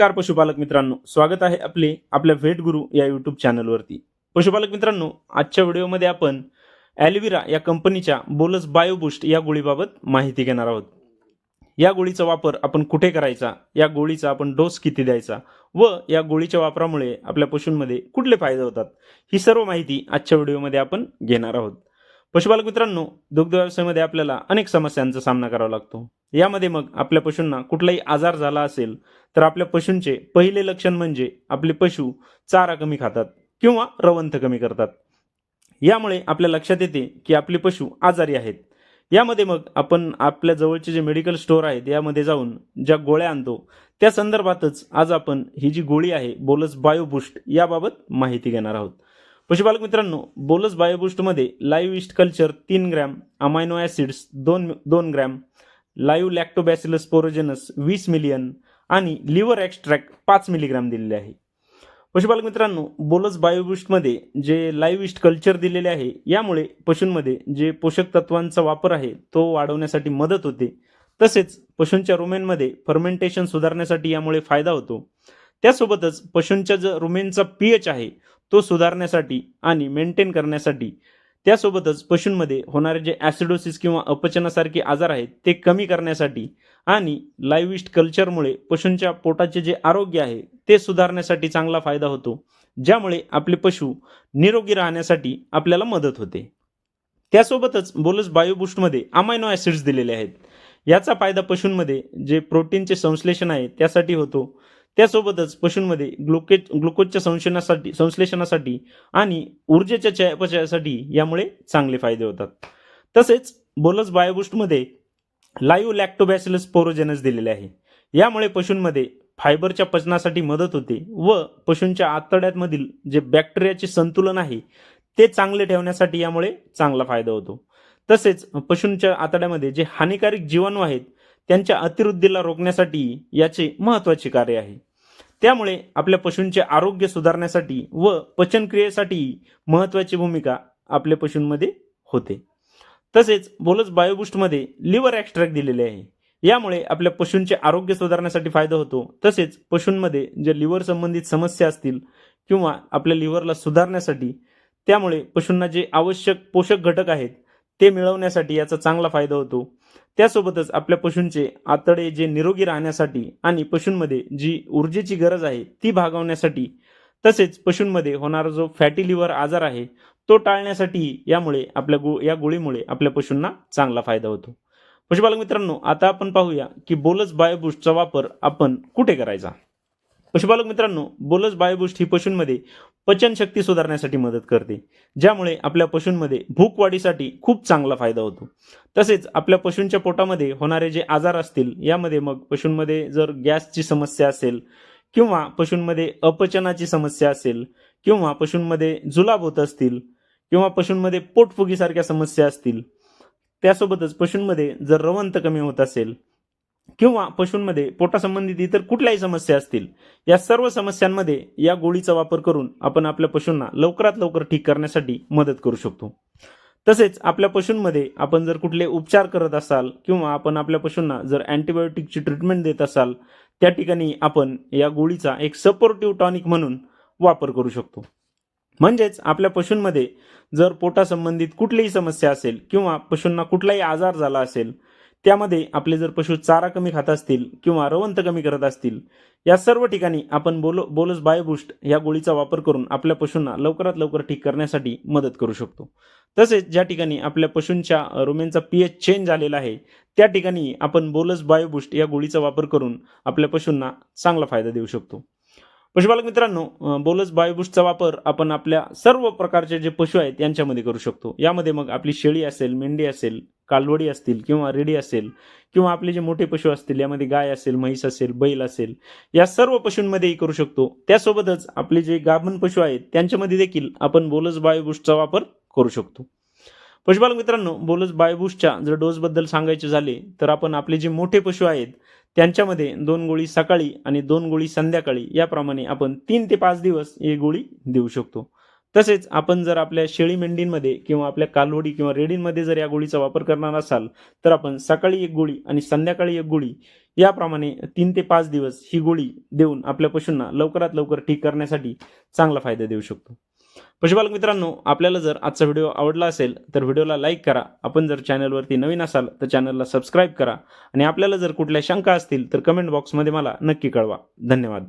नमस्कार पशुपालक मित्रांनो स्वागत आहे आपले आपल्या व्हेट गुरु या युट्यूब चॅनलवरती पशुपालक मित्रांनो आजच्या व्हिडिओमध्ये आपण ॲलिव्हिरा या कंपनीच्या बोलस बायोबुस्ट या गोळीबाबत माहिती घेणार आहोत. या गोळीचा वापर आपण कुठे करायचा या गोळीचा आपण डोस किती द्यायचा व या गोळीच्या वापरामुळे आपल्या पशूंमध्ये कुठले फायदे होतात ही सर्व माहिती आजच्या व्हिडिओमध्ये आपण घेणार आहोत. पशुपालक मित्रांनो दुग्ध व्यवसायामध्ये आपल्याला अनेक समस्यांचा सामना करावा लागतो. यामध्ये मग आपल्या पशूंना कुठलाही आजार झाला असेल तर आपल्या पशूंचे पहिले लक्षण म्हणजे आपले पशु चारा कमी खातात किंवा रवंथ कमी करतात. यामुळे आपल्या लक्षात येते की आपले पशु आजारी आहेत. यामध्ये मग आपण आपल्या जवळचे जे मेडिकल स्टोअर आहेत यामध्ये जाऊन ज्या गोळ्या आणतो त्या संदर्भातच आज आपण ही जी गोळी आहे बोलस बायोबुस्ट याबाबत माहिती घेणार आहोत. पशुपालक मित्रांनो बोलस बायोबूस्टमध्ये लाईव्ह इस्ट कल्चर तीन ग्रॅम अमायनो ॲसिड्स दोन दोन ग्रॅम लाईव्ह लॅक्टोबॅसिलस पोरोजेनस वीस मिलियन आणि लिव्हर एक्स्ट्रॅक्ट पाच मिलीग्राम दिलेले आहे. पशुपालक मित्रांनो बोलस बायोबुस्टमध्ये जे लाईव्ह इस्ट कल्चर दिलेले आहे यामुळे पशूंमध्ये जे पोषक तत्वांचा वापर आहे तो वाढवण्यासाठी मदत होते. तसेच पशूंच्या रुमेनमध्ये फर्मेंटेशन सुधारण्यासाठी यामुळे फायदा होतो. त्यासोबतच पशूंच्या जो रुमेनचा पी एच आहे तो सुधारण्यासाठी आणि मेंटेन करण्यासाठी त्यासोबतच पशूंमध्ये होणारे जे ॲसिडोसिस किंवा अपचनासारखे आजार आहेत ते कमी करण्यासाठी आणि लाईविस्ट कल्चरमुळे पशूंच्या पोटाचे जे आरोग्य आहे ते सुधारण्यासाठी चांगला फायदा होतो ज्यामुळे आपले पशु निरोगी राहण्यासाठी आपल्याला मदत होते. त्यासोबतच बोलस बायोबुस्टमध्ये अमायनो ॲसिड्स दिलेले आहेत. याचा फायदा पशूंमध्ये जे प्रोटीनचे संश्लेषण आहे त्यासाठी होतो. त्यासोबतच पशूंमध्ये ग्लुकेज ग्लुकोजच्या संशोधनासाठी संश्लेषणासाठी आणि ऊर्जेच्या चयापचयासाठी यामुळे चांगले फायदे होतात. तसेच बोलस बायोबुस्टमध्ये लाईव्ह लॅक्टोबॅसिलस पोरोजेनस दिलेले आहे. यामुळे पशूंमध्ये फायबरच्या पचनासाठी मदत होते व पशूंच्या आतड्यांमधील जे बॅक्टेरियाचे संतुलन आहे ते चांगले ठेवण्यासाठी यामुळे चांगला फायदा होतो. तसेच पशूंच्या आतड्यामध्ये जे हानिकारक जीवाणू आहेत त्यांच्या अतिवृद्धीला रोखण्यासाठी याचे महत्त्वाचे कार्य आहे. त्यामुळे आपल्या पशूंचे आरोग्य सुधारण्यासाठी व पचनक्रियेसाठी महत्त्वाची भूमिका आपल्या पशूंमध्ये होते. तसेच बोलस बायोबुस्टमध्ये लिव्हर ॲक्स्ट्रॅक्ट दिलेले आहे. यामुळे आपल्या पशूंचे आरोग्य सुधारण्यासाठी फायदा होतो. तसेच पशूंमध्ये जे लिव्हर संबंधित समस्या असतील किंवा आपल्या लिव्हरला सुधारण्यासाठी त्यामुळे पशूंना जे आवश्यक पोषक घटक आहेत ते मिळवण्यासाठी याचा चांगला फायदा होतो. त्यासोबतच आपल्या पशूंचे आतडे जे निरोगी राहण्यासाठी आणि पशूंमध्ये जी ऊर्जेची गरज आहे ती भागवण्यासाठी तसेच पशूंमध्ये होणारा जो फॅटी लिव्हर आजार आहे तो टाळण्यासाठी यामुळे आपल्या गो या गोळीमुळे आपल्या पशूंना चांगला फायदा होतो. पशुपालक मित्रांनो आता आपण पाहूया की बोलस बायोबूस्टचा वापर आपण कुठे करायचा? पशुपालक मित्रांनो बोलस बायोबुस्ट ही पशूंमध्ये पचनशक्ती सुधारण्यासाठी मदत करते. ज्यामुळे आपल्या पशूंमध्ये भूक वाढीसाठी खूप चांगला फायदा होतो. तसेच आपल्या पशूंच्या पोटामध्ये होणारे जे आजार असतील यामध्ये मग पशूंमध्ये जर गॅसची समस्या असेल किंवा पशूंमध्ये अपचनाची समस्या असेल किंवा पशूंमध्ये जुलाब होत असतील किंवा पशूंमध्ये पोटफुगीसारख्या समस्या असतील त्यासोबतच पशूंमध्ये जर रवंत कमी होत असेल किंवा पशूंमध्ये पोटासंबंधित इतर कुठल्याही समस्या असतील या सर्व समस्यांमध्ये या गोळीचा वापर करून आपण आपल्या पशूंना लवकरात लवकर ठीक करण्यासाठी मदत करू शकतो. तसेच आपल्या पशूंमध्ये आपण जर कुठले उपचार करत असाल किंवा आपण आपल्या पशूंना जर अँटीबायोटिकची ट्रीटमेंट देत असाल त्या ठिकाणी आपण या गोळीचा एक सपोर्टिव्ह टॉनिक म्हणून वापर करू शकतो. म्हणजेच आपल्या पशूंमध्ये जर पोटासंबंधित कुठलीही समस्या असेल किंवा पशूंना कुठलाही आजार झाला असेल त्यामध्ये आपले जर पशु चारा कमी खात असतील किंवा रवंत कमी करत असतील या सर्व ठिकाणी आपण बोलो बोलस बायोबुस्ट या गोळीचा वापर करून आपल्या पशूंना लवकरात लवकर ठीक करण्यासाठी मदत करू शकतो. तसेच ज्या ठिकाणी आपल्या पशूंच्या रोमेनचा पी एच चेंज झालेला आहे त्या ठिकाणी आपण बोलस बायोबुस्ट या गोळीचा वापर करून आपल्या पशूंना चांगला फायदा देऊ शकतो. पशुपालक मित्रांनो बोलस बायोबुस्टचा वापर आपण आपल्या सर्व प्रकारचे जे पशु आहेत यांच्यामध्ये करू शकतो. यामध्ये मग आपली शेळी असेल मेंढी असेल कालवडी असतील किंवा रेडी असेल किंवा आपले जे मोठे पशु असतील यामध्ये गाय असेल म्हैस असेल बैल असेल या सर्व पशूंमध्येही करू शकतो. त्यासोबतच आपले जे गाभण पशु आहेत त्यांच्यामध्ये देखील आपण बोलस बायोबुस्टचा वापर करू शकतो. पशुपालक मित्रांनो बोलस बायोबुस्टच्या जर डोसबद्दल सांगायचे झाले तर आपण आपले जे मोठे पशु आहेत त्यांच्यामध्ये दोन गोळी सकाळी आणि दोन गोळी संध्याकाळी याप्रमाणे आपण तीन ते पाच दिवस ही गोळी देऊ शकतो. तसेच आपण जर आपल्या शेळी मेंढींमध्ये किंवा आपल्या कालवडी किंवा रेडींमध्ये जर या गोळीचा वापर करणार असाल तर आपण सकाळी एक गोळी आणि संध्याकाळी एक गोळी याप्रमाणे तीन ते पाच दिवस ही गोळी देऊन आपल्या पशूंना लवकरात लवकर ठीक करण्यासाठी चांगला फायदा देऊ शकतो. पशुपालक मित्रांनो आपल्याला जर आजचा व्हिडिओ आवडला असेल तर व्हिडिओला लाईक करा. आपण जर चॅनलवरती नवीन असाल तर चॅनलला सबस्क्राईब करा. आणि आपल्याला जर कुठल्या शंका असतील तर कमेंट बॉक्समध्ये मला नक्की कळवा. धन्यवाद.